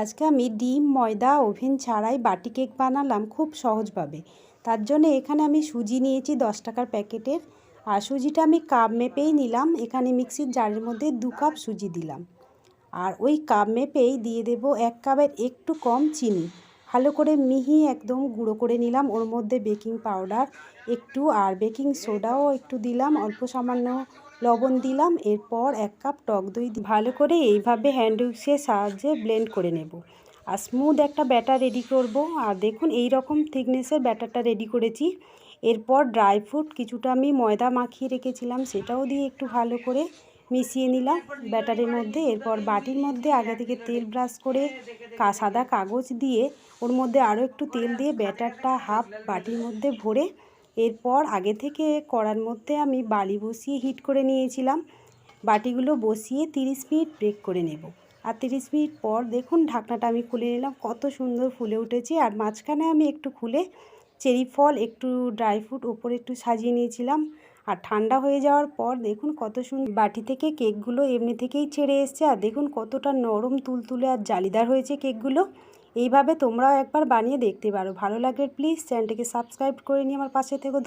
আজকে আমি ডিম, ময়দা, ওভেন ছাড়াই বাটি কেক বানালাম খুব সহজভাবে। তার জন্য এখানে আমি সুজি নিয়েছি দশ টাকার প্যাকেটের। আর সুজিটা আমি কাপ মেপেই নিলাম। এখানে মিক্সির জারের মধ্যে দু কাপ সুজি দিলাম। আর ওই কাপ মেপেই দিয়ে দেব এক কাপের একটু কম চিনি। ভালো করে মিহি একদম গুঁড়ো করে নিলাম। ওর মধ্যে বেকিং পাউডার, একটু আর বেকিং সোডাও একটু দিলাম, অল্প সামান্য লবণ দিলাম। এরপর এক কাপ টক দই ভালো করে এইভাবে হ্যান্ড উইক্সের সাহায্যে ব্লেন্ড করে নেব। আর স্মুথ একটা ব্যাটার রেডি করব। আর দেখুন এই রকম থিকনেসের ব্যাটারটা রেডি করেছি। এরপর ড্রাই ফ্রুট কিছুটা আমি ময়দা মাখিয়ে রেখেছিলাম, সেটাও দিয়ে একটু ভালো করে মিশিয়ে নিলাম ব্যাটারের মধ্যে। এরপর বাটির মধ্যে আগে থেকে তেল ব্রাশ করে সাদা কাগজ দিয়ে ওর মধ্যে আরও একটু তেল দিয়ে ব্যাটারটা হাফ বাটির মধ্যে ভরে এরপর আগে থেকে কড়ার মধ্যে আমি বালি বসিয়ে হিট করে নিয়েছিলাম। বাটিগুলো বসিয়ে তিরিশ মিনিট ব্রেক করে নেব। আর তিরিশ মিনিট পর দেখুন ঢাকনাটা আমি খুলে নিলাম, কত সুন্দর ফুলে উঠেছে। আর মাঝখানে আমি একটু খুলে চেরি ফল, একটু ড্রাই ফ্রুট ওপরে একটু সাজিয়ে নিয়েছিলাম। আর ঠান্ডা হয়ে যাওয়ার পর দেখুন কত সুন্দর বাটি থেকে কেকগুলো এমনি থেকেই ছেড়ে এসছে। আর দেখুন কতটা নরম, তুলতুলে আর জালিদার হয়েছে কেকগুলো। এইভাবে তোমরাও একবার বানিয়ে দেখতে পারো। ভালো লাগে প্লিজ চ্যানেলটিকে সাবস্ক্রাইব করে নিয়ে আমার পাশে থেকে।